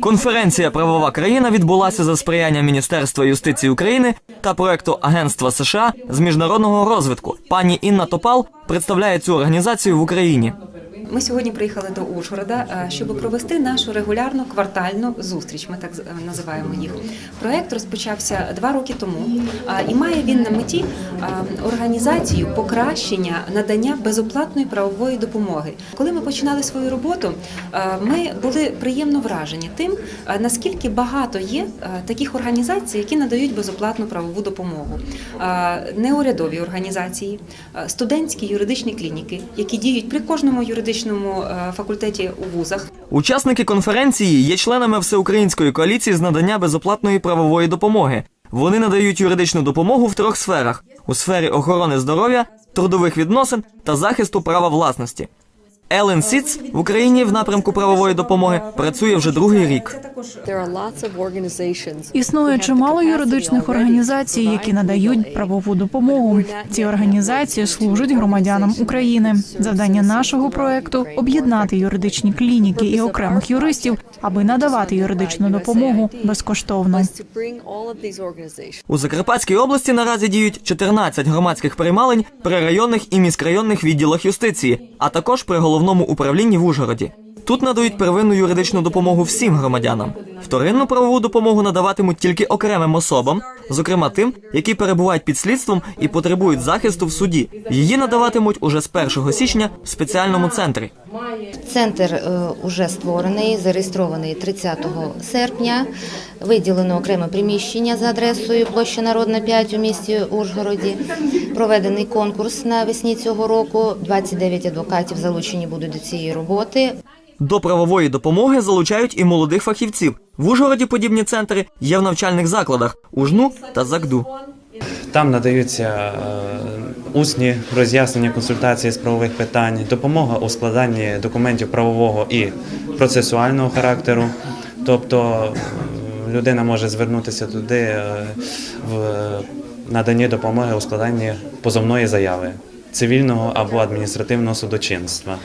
Конференція Правова країна відбулася за сприяння Міністерства юстиції України та проекту Агентства США з міжнародного розвитку. Пані Інна Топал представляє цю організацію в Україні. Ми сьогодні приїхали до Ужгорода, е, щоб провести нашу регулярну квартальну зустріч. Ми так е, називаємо їх. Проект розпочався два роки тому, і має він на меті організацію покращення надання безоплатної правової допомоги. Коли ми починали свою роботу, ми були приємно вражені тим, наскільки багато є таких організацій, які надають безоплатну правову допомогу. Неурядові організації, студентські юридичні клініки, які діють при кожному юридичному е, факультеті у вузах. Учасники конференції є членами всеукраїнської коаліції з надання безоплатної правової допомоги. Вони надають юридичну допомогу в трьох сферах: у сфері охорони здоров'я, трудових відносин та захисту права власності. Елен Сіц в Україні в напрямку правової допомоги працює вже другий рік. Існує чимало юридичних організацій, які надають правову допомогу. Ці організації служать громадянам України. Завдання нашого проекту об'єднати юридичні клініки і окремих юристів, аби надавати юридичну допомогу безкоштовно. У Закарпатській області наразі діють 14 громадських приймалень при районних і міськрайонних відділах юстиції, а також при головному управлінні в Ужгороді. Тут надають первинну юридичну допомогу всім громадянам. Вторинну правову допомогу надаватимуть тільки окремим особам, зокрема тим, які перебувають під слідством і потребують захисту в суді. Її надаватимуть уже з 1 січня в спеціальному центрі. Центр е, уже створений, зареєстрований 30 серпня. Виділено окреме приміщення за адресою площа Народна 5 у місті Ужгороді. Проведений конкурс навесні цього року. 29 адвокатів залучені будуть до цієї роботи. До правової допомоги залучають і молодих фахівців. В Ужгороді подібні центри є в навчальних закладах УЖНУ та ЗАКДУ. Там надаються е, усні роз'яснення, консультації з правових питань, допомога у складанні документів правового і процесуального характеру. Тобто е, людина може звернутися туди е, в наданні допомоги у складанні позовної заяви цивільного або адміністративного судочинства.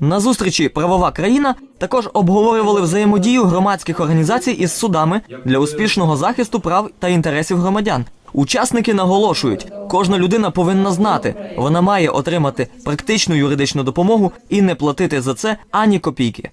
На зустрічі Правова країна також обговорювали взаємодію громадських організацій із судами для успішного захисту прав та інтересів громадян. Учасники наголошують, кожна людина повинна знати, вона має отримати практичну юридичну допомогу і не платити за це ані копійки.